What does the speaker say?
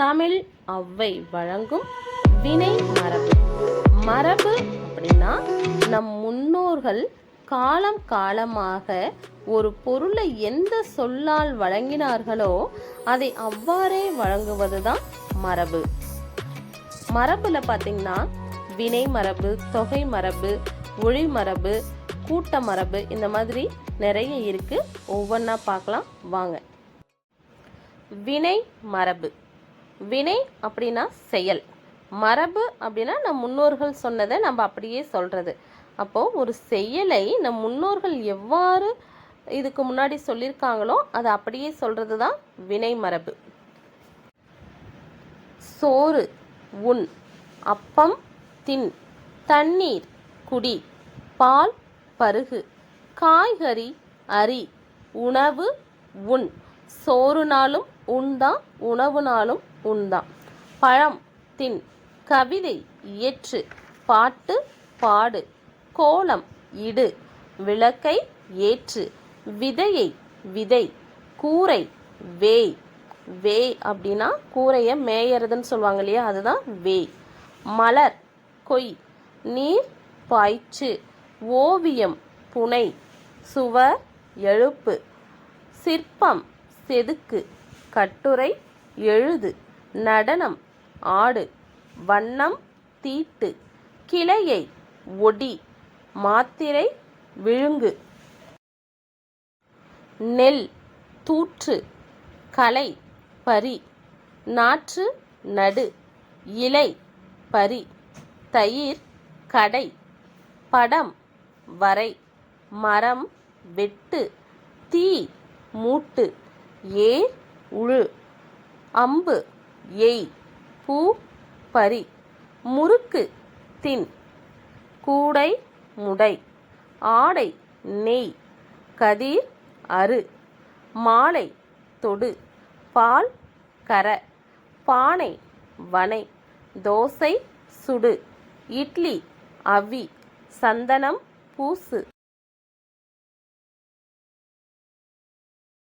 தமிழ் அவ்வை வழங்கும் வினை மரபு. மரபு அப்படின்னா நம் முன்னோர்கள் காலம் காலமாக ஒரு பொருளை எந்த சொல்லால் வழங்கினார்களோ அதை அவ்வாறே வழங்குவது தான் மரபு. மரபுல பார்த்தீங்கன்னா வினை மரபு தொகை மரபு ஒளி மரபு கூட்ட மரபு இந்த மாதிரி நிறைய இருக்கு. ஒவ்வொன்றா பார்க்கலாம். வாங்க. வினை மரபு. வினை அப்படின்னா செயல். மரபு அப்படின்னா நம் முன்னோர்கள் சொன்னதை நம்ம அப்படியே சொல்றது. அப்போ ஒரு செயலை நம் முன்னோர்கள் எவ்வாறு இதுக்கு முன்னாடி சொல்லியிருக்காங்களோ அதை அப்படியே சொல்றது தான் வினை மரபு. சோறு உண் அப்பம் தின் தண்ணீர் குடி பால் பருகு காய்கறி அரி உணவு உண். சோறுனாலும் உண்தான் உணவுனாலும் உண்தான் பழம் தின் கவிதை இயற்று பாட்டு பாடு. கோலம் இடு. விளக்கை ஏற்று. விதையை விதை. கூரை வேய். வேய் அப்படின்னா கூரையை மேயறதுன்னு சொல்லுவாங்க இல்லையா? அதுதான் வேய். மலர் கொய். நீர் பாய்ச்சு. ஓவியம் புனை. சுவர் எழுப்பு. சிற்பம் செதுக்கு. கட்டுரை எழுது. நடனம் ஆடு. வண்ணம் தீட்டு. கிளையை ஒடி. மாத்திரை விழுங்கு. நெல் தூற்று. களை பறி நாற்று நடு. இலை பறி தயிர் கடை. படம் வரை. மரம் வெட்டு. தீ மூட்டு. ஏர் உழு. அம்பு. எய் பூ. பறி. முறுக்கு. தின். கூடை. முடை. ஆடை. நெய். கதிர். அரு மாலை. தொடு. பால். கர. பானை. வனை. தோசை. சுடு. இட்லி. அவி. சந்தனம். பூசு.